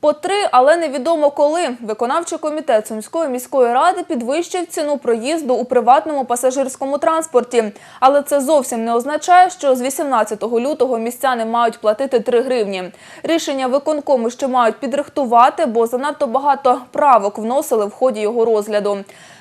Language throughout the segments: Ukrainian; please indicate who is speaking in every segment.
Speaker 1: По три, але невідомо коли. Виконавчий комітет Сумської міської ради підвищив ціну проїзду у приватному пасажирському транспорті. Але це зовсім не означає, що з 18 лютого містяни мають платити 3 гривні. Рішення виконкому ще мають підрихтувати, бо занадто багато правок вносили в ході його розгляду.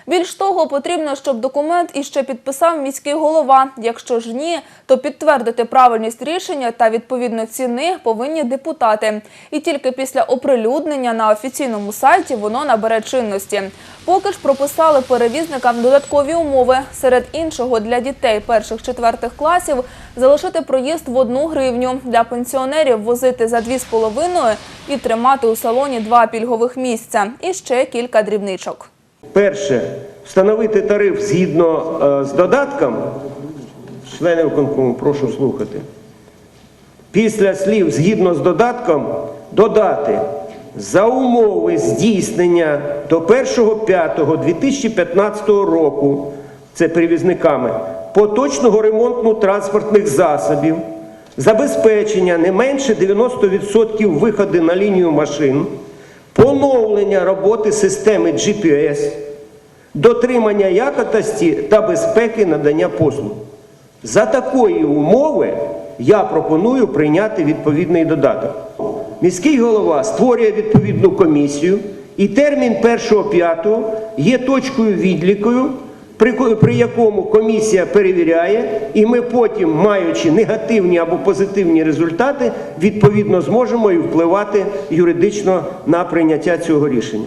Speaker 1: Більш того, потрібно, щоб документ іще підписав міський голова. Якщо ж ні, то підтвердити правильність рішення та відповідно ціни повинні депутати. І тільки після оприлюднення на офіційному сайті воно набере чинності. Поки ж прописали перевізникам додаткові умови. Серед іншого для дітей перших-четвертих класів залишити проїзд в одну гривню, для пенсіонерів возити за дві з половиною і тримати у салоні два пільгових місця. І ще кілька дрібничок.
Speaker 2: Перше, встановити тариф згідно е, з додатком. Члени виконкому, прошу слухати. Після слів згідно з додатком додати за умови здійснення до 1.5.2015 року, це перевізниками, поточного ремонту транспортних засобів, забезпечення не менше 90% виходу на лінію машин, поновлення роботи системи GPS, дотримання якості та безпеки надання послуг. За такої умови я пропоную прийняти відповідний додаток. Міський голова створює відповідну комісію, і термін 1.5 є точкою відлікою, при, при якому комісія перевіряє, і ми потім, маючи негативні або позитивні результати, відповідно зможемо і впливати юридично на прийняття цього рішення.